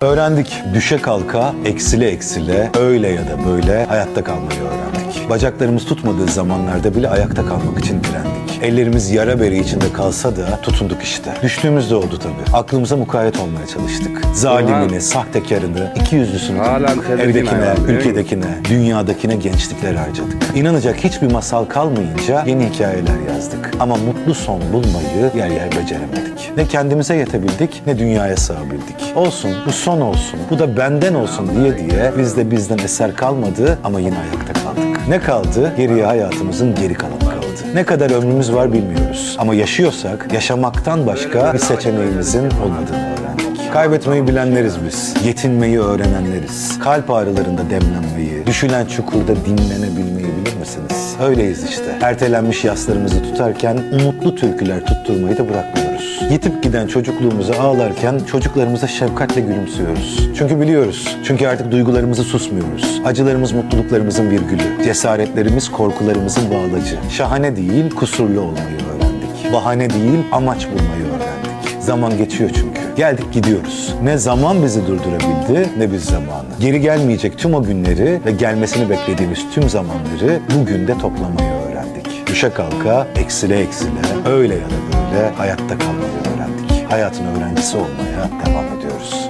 Öğrendik düşe kalka, eksile eksile, öyle ya da böyle hayatta kalmayı öğrendik. Bacaklarımız tutmadığı zamanlarda bile ayakta kalmak için direndik. Ellerimiz yara beri içinde kalsa da tutunduk işte. Düştüğümüz de oldu tabii. Aklımıza mukayyet olmaya çalıştık. Zalimini, sahtekarını, iki yüzlüsünü Hala Evdekine, mi? ülkedekine, dünyadakine gençlikler harcadık. İnanacak hiçbir masal kalmayınca yeni hikayeler yazdık. Ama mutlu son bulmayı yer yer beceremedik. Ne kendimize yetebildik ne dünyaya sığabildik. Olsun bu son olsun, bu da benden olsun diye diye bizde bizden eser kalmadı ama yine ayakta kaldık. Ne kaldı? Geriye hayatımızın geri kalanı kaldı. Ne kadar ömrümüz var bilmiyoruz. Ama yaşıyorsak yaşamaktan başka bir seçeneğimizin olmadığını öğrendik. Kaybetmeyi bilenleriz biz. Yetinmeyi öğrenenleriz. Kalp ağrılarında demlenmeyi, düşülen çukurda dinlenebilmeyi bilir misiniz? Öyleyiz işte. Ertelenmiş yaslarımızı tutarken umutlu türküler tutturmayı da bırakmıyoruz. Yitip giden çocukluğumuza ağlarken çocuklarımıza şefkatle gülümsüyoruz. Çünkü biliyoruz. Çünkü artık duygularımızı susmuyoruz. Acılarımız mutluluklarımızın bir gülü. Cesaretlerimiz korkularımızın bağlacı. Şahane değil, kusurlu olmayı öğrendik. Bahane değil, amaç bulmayı öğrendik. Zaman geçiyor çünkü. Geldik gidiyoruz. Ne zaman bizi durdurabildi ne biz zamanı. Geri gelmeyecek tüm o günleri ve gelmesini beklediğimiz tüm zamanları bugün de toplamayı öğrendik. Düşe kalka, eksile eksile, öyle ya da böyle hayatta kalmayı öğrendik. Hayatın öğrencisi olmaya devam ediyoruz.